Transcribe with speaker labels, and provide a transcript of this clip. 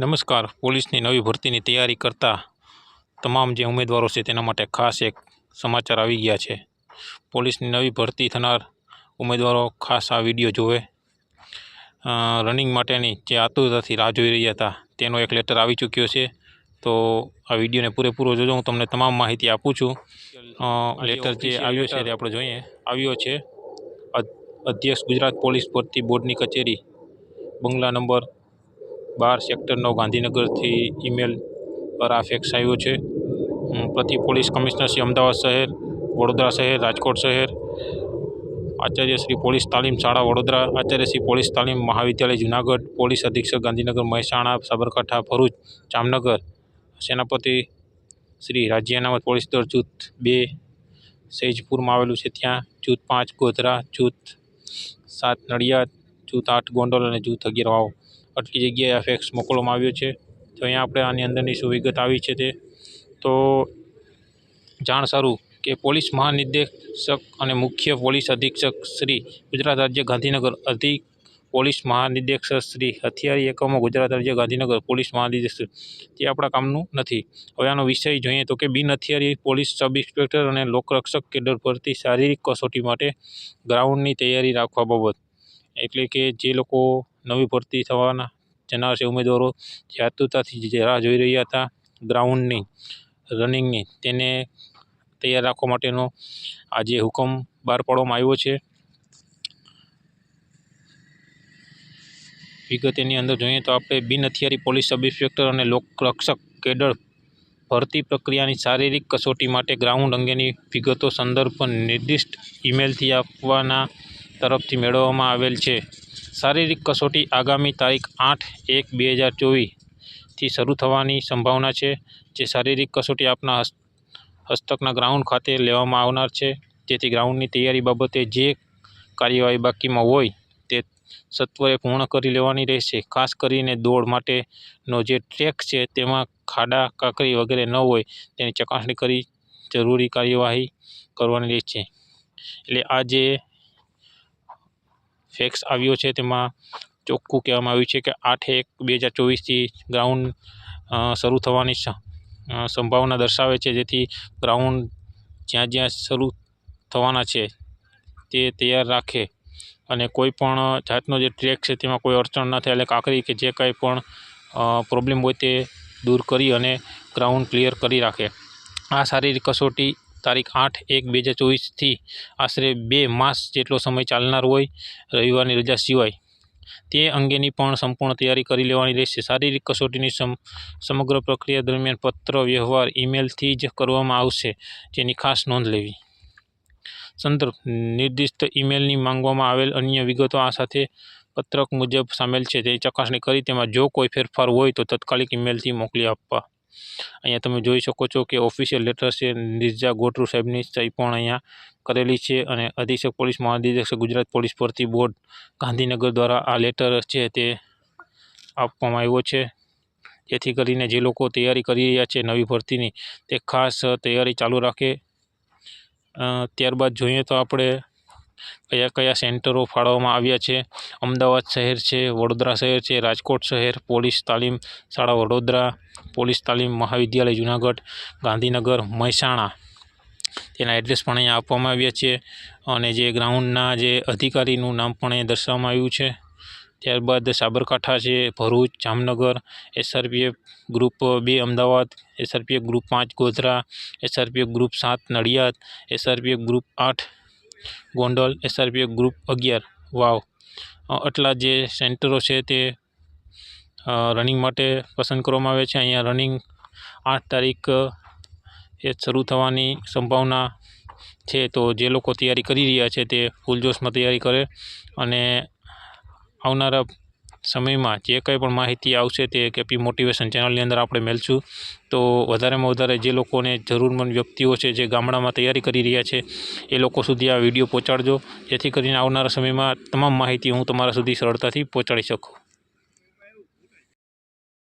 Speaker 1: નમસ્કાર. પોલીસની નવી ભરતીની તૈયારી કરતા તમામ જે ઉમેદવારો છે તેના માટે ખાસ એક સમાચાર આવી ગયા છે. પોલીસની નવી ભરતી થનાર ઉમેદવારો ખાસ આ વીડિયો જોવે. રનિંગ માટેની જે આતુરતાથી રાહ જોઈ રહ્યા હતા તેનો એક લેટર આવી ચૂક્યો છે. તો આ વિડીયોને પૂરેપૂરો જોજો. હું તમને તમામ માહિતી આપું છું. લેટર જે આવ્યો છે તે આપણે જોઈએ. આવ્યો છે. અધ- અધ્યક્ષ ગુજરાત પોલીસ ભરતી બોર્ડની કચેરી, બંગલા નંબર બાર સેક્ટરનો ગાંધીનગરથી ઈમેલ પર આ ફેક્સ આવ્યો છે. પ્રતિ પોલીસ કમિશનર શ્રી અમદાવાદ શહેર, વડોદરા શહેર, રાજકોટ શહેર, આચાર્ય શ્રી પોલીસ તાલીમ શાળા, વડોદરા, આચાર્ય શ્રી પોલીસ તાલીમ મહાવિદ્યાલય, જુનાગઢ, પોલીસ અધિક્ષક ગાંધીનગર, મહેસાણા, સાબરકાંઠા, ભરૂચ, જામનગર, સેનાપતિ શ્રી રાજ્ય અનામત પોલીસ દળ, જૂથ બે, સૈજપુરમાં આવેલું છે ત્યાં, જૂથ પાંચ ગોધરા, જૂથ સાત નડિયાદ, જૂથ આઠ ગોંડલ અને જૂથ અગિયાર વાવ. આટલી જગ્યાએ આ ફેક્સ મોકલવામાં આવ્યો છે. તો અહીંયા આપણે આની અંદરની શું વિગત આવી છે તે. તો જાણ સારું કે પોલીસ મહાનિર્દેશક અને મુખ્ય પોલીસ અધિક્ષક શ્રી ગુજરાત રાજ્ય ગાંધીનગર અધિક પોલીસ મહાનિર્દેશક શ્રી હથિયારી એકમો ગુજરાત રાજ્ય ગાંધીનગર પોલીસ મહાનિર્દેશક તે આપણા કામનું નથી. હવે આનો વિષય જોઈએ તો કે બિન હથિયારી પોલીસ સબ ઇન્સ્પેક્ટર અને લોકરક્ષક કેડર પરથી શારીરિક કસોટી માટે ગ્રાઉન્ડની તૈયારી રાખવા બાબત. એટલે કે જે લોકો નવી ભરતી થવાના જનાર ઉમેદવારો જે આતુરતાથી જે રાહ જોઈ રહ્યા હતા ગ્રાઉન્ડની રનિંગની તેને તૈયાર રાખવા માટેનો આજે હુકમ બહાર પાડવામાં આવ્યો છે. વિગત એની અંદર જોઈએ તો આપણે બિન હથિયારી પોલીસ સબ ઇન્સ્પેક્ટર અને લોકરક્ષક કેડર ભરતી પ્રક્રિયાની શારીરિક કસોટી માટે ગ્રાઉન્ડ અંગેની વિગતો સંદર્ભ નિર્દિષ્ટ ઈમેલથી આપવાના તરફથી મેળવવામાં આવેલ છે. શારીરિક કસોટી આગામી તારીખ આઠ એક બે હજાર ચોવીસથી શરૂ થવાની સંભાવના છે, જે શારીરિક કસોટી આપના હસ્ત, હસ્તકના ગ્રાઉન્ડ ખાતે લેવામાં આવનાર છે. જેથી ગ્રાઉન્ડની તૈયારી બાબતે જે કાર્યવાહી બાકીમાં હોય તે સત્વરે પૂર્ણ કરી લેવાની રહેશે. ખાસ કરીને દોડ માટેનો જે ટ્રેક છે તેમાં ખાડા, કાંકરી વગેરે ન હોય તેની ચકાસણી કરી જરૂરી કાર્યવાહી કરવાની રહેશે. એટલે આ જે ફેક્સ આવ્યો છે. તેમાં ચોખ્ખું કહેવામાં આવ્યું છે કે આઠ એક બે હજાર ચોવીસથી ગ્રાઉન્ડ શરૂ થવાની સંભાવના દર્શાવે છે. જેથી ગ્રાઉન્ડ જ્યાં જ્યાં શરૂ થવાના છે તે તૈયાર રાખે અને કોઈ પણ જાતનો જે ટ્રેક છે તેમાં કોઈ અડચણ ન થાય. એટલે કાંકરી કે જે કંઈ પણ પ્રોબ્લેમ હોય તે દૂર કરી અને ગ્રાઉન્ડ ક્લિયર કરી રાખે. આ શારીરિક કસોટી તારીખ આઠ એક બે હજાર ચોવીસથી આશરે બે માસ જેટલો સમય ચાલનાર હોય રવિવારની રજા સિવાય. તે અંગેની પણ સંપૂર્ણ તૈયારી કરી લેવાની રહેશે. શારીરિક કસોટીની સમ, સમગ્ર પ્રક્રિયા દરમિયાન પત્ર, વ્યવહાર, ઈમેલથી જ કરવામાં આવશે, જેની ખાસ નોંધ લેવી. સંદર્ભ. નિર્દિષ્ટ ઈમેલની માંગવામાં આવેલ અન્ય વિગતો આ સાથે પત્રક મુજબ સામેલ છે. તેની ચકાસણી કરી. તેમાં જો કોઈ ફેરફાર હોય તો તત્કાલિક ઈમેલથી મોકલી આપવા. અહીંયા તમે જોઈ શકો છો કે ઓફિશિયલ લેટર છે, નિર્જા ગોટરુ સાહેબની સહી પણ અહીંયા કરેલી છે અને અધિક્ષક પોલીસ મહાનિદેશક ગુજરાત પોલીસ ભરતી બોર્ડ ગાંધીનગર દ્વારા આ લેટર છે તે આપવામાં આવ્યો છે. જેથી કરીને જે લોકો તૈયારી કરી રહ્યા છે નવી ભરતીની તે ખાસ તૈયારી ચાલુ રાખે. ત્યારબાદ જોઈએ તો આપણે કયા કયા સેન્ટરો ફાળવવામાં આવ્યા છે? અમદાવાદ શહેર છે, વડોદરા શહેર છે, રાજકોટ શહેર, પોલીસ તાલીમ શાળા વડોદરા, પોલીસ તાલીમ મહાવિદ્યાલય જુનાગઢ, ગાંધીનગર, મહેસાણા. તેના એડ્રેસ પણ અહીંયા આપવામાં આવ્યા છે અને જે ગ્રાઉન્ડના જે અધિકારીનું નામ પણ અહીંયા દર્શાવવામાં આવ્યું છે. ત્યારબાદ સાબરકાંઠા છે, ભરૂચ, જામનગર એસઆરપીએફ ગ્રુપ બે અમદાવાદ એસઆરપીએફ ગ્રુપ પાંચ ગોધરા એસઆરપીએફ ગ્રુપ સાત નડિયાદ એસઆરપીએફ ગ્રુપ આઠ ગોંડલ એસઆરપીએફ ગ્રુપ અગિયાર. વાવ. આટલા જે સેન્ટરો છે તે રનિંગ માટે પસંદ કરવામાં આવે છે. અહીંયા રનિંગ આઠ તારીખ એ શરૂ થવાની સંભાવના છે. તો જે લોકો તૈયારી કરી રહ્યા છે તે ફૂલજોશમાં તૈયારી કરે અને આવનારા સમયમાં જે કંઈ પણ માહિતી આવશે તે કેપી મોટિવેશન ચેનલની અંદર આપણે મેળશું તો વધારેમાં વધારે જે લોકોને જરૂરમંદ વ્યક્તિઓ છે જે ગામડામાં તૈયારી કરી રહ્યા છે, એ લોકો સુધી આ વીડિયો પહોંચાડજો. જેથી કરીને આવનારા સમયમાં તમામ માહિતી હું તમારા સુધી સરળતાથી પહોંચાડી શકું.